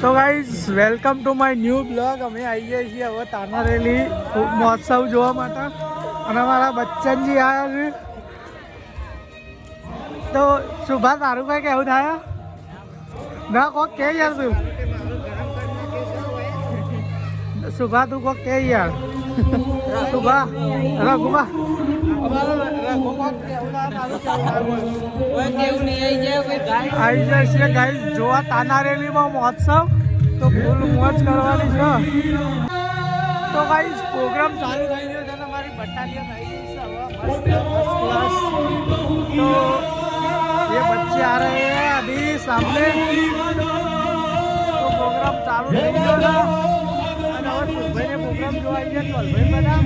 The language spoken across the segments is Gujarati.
તો guys welcome to my new blog અમે આવીએ છીએ હવે તાનારેલી મહોત્સવ જોવા માટે. અને અમારા બચ્ચનજી આવ્યા છે. તો સુભાષ તારું કઈ કેવું થાય? ના કોક કે યાર તું. સુભા તું કોક કે યાર. સુભા રઘુભા. આવી જાય છે ગાઈઝ જોવા તાનારેલીમાં મહોત્સવ, તો ફૂલ મોજ કરવાની છે. તો ગાઈઝ પ્રોગ્રામ ચાલુ થઈ ગયો છે મારી બટાલિયન આવી ગઈ છે તો એ બચ્ચે આ રહે અભી તો પ્રોગ્રામ ચાલુ થઈ ગયો છે. અને હવે ભાઈને પ્રોગ્રામ જોવા આવી ગયા તો ભાઈ બધા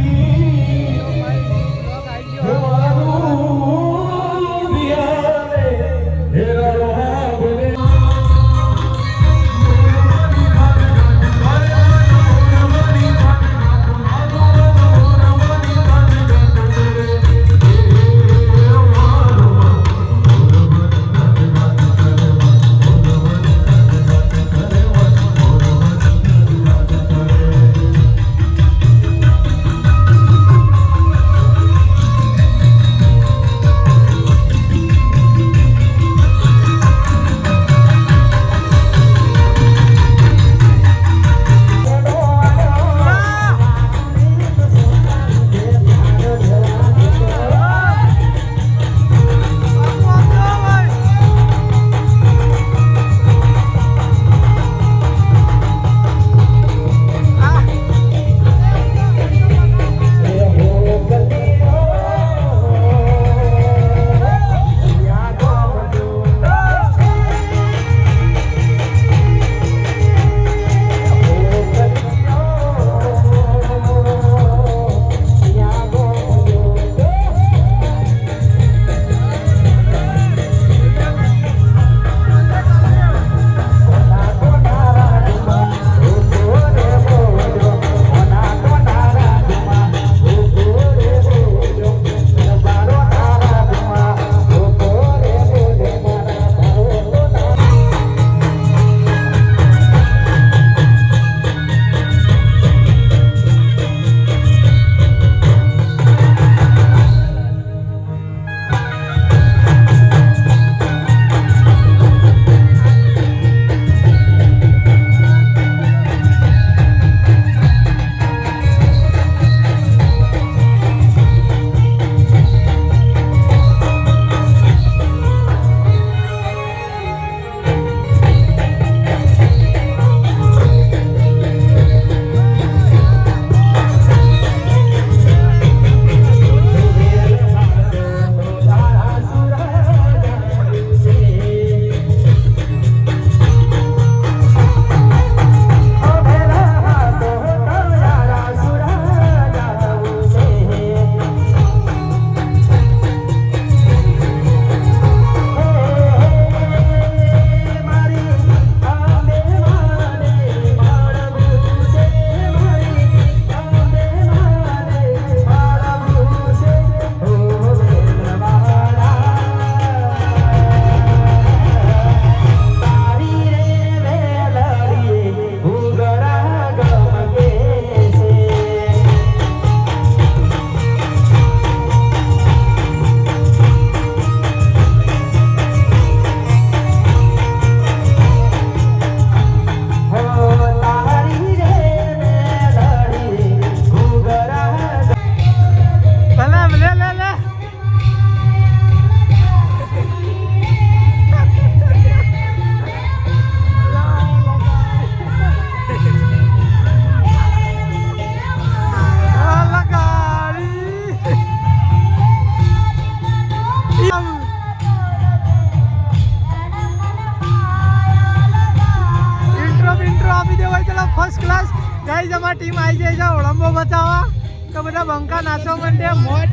અમારી ટીમ આવી જાય છે, ઓળંબો બચાવવા. તો બધા બંકા નાચવા માંડે મોજ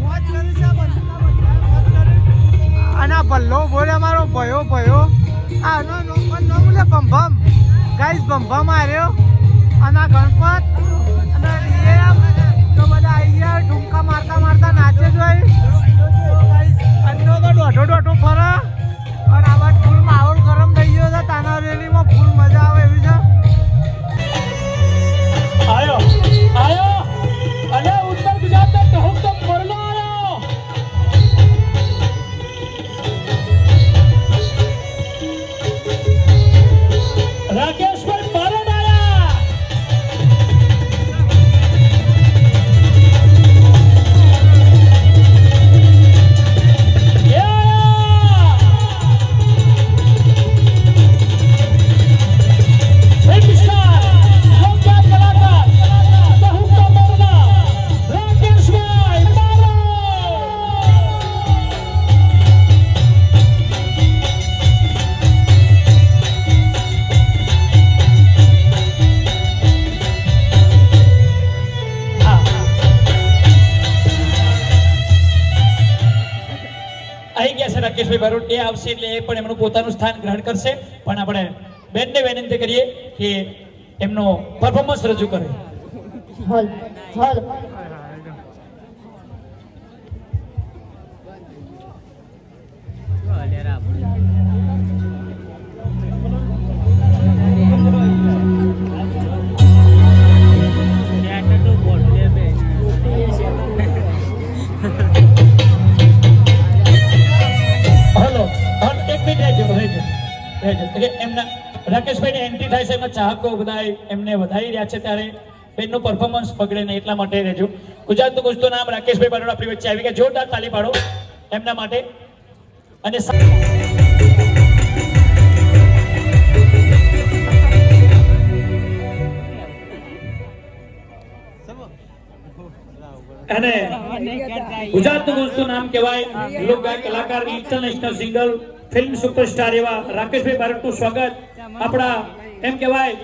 મોજ કરે છે. અને આ ભલ્લો બોલે અમારો ભયો ભયો. આ નો નો નો બોલે, ભમભમ. ગાઈઝ ભમભમ આવ્યો અને આ ગણપત. 哎呦 છે એ આવશે એટલે એ પણ એમનું પોતાનું સ્થાન ગ્રહણ કરશે. પણ આપણે બેનને વિનંતી કરીએ કે એમનો પરફોર્મન્સ રજૂ કરે. હલ હલ, હલો. એટલે એમના રાકેશભાઈની વધારી રહ્યા છે ત્યારે પરફોર્મન્સ નહીં એટલા માટે રહેજો. ગુજરાતનું ગુજતું નામ રાકેશભાઈ બારોટ આપણી આવી ગયા. જોરદાર તાલી પાડો એમના માટે. અને અને નામ કહેવાય લોકગાયક કલાકાર ઇન્ટરનેશનલ સિંગર ફિલ્મ સુપરસ્ટાર એવા રાકેશભાઈ ભારતનું સ્વાગત. આપણા એમ કહેવાય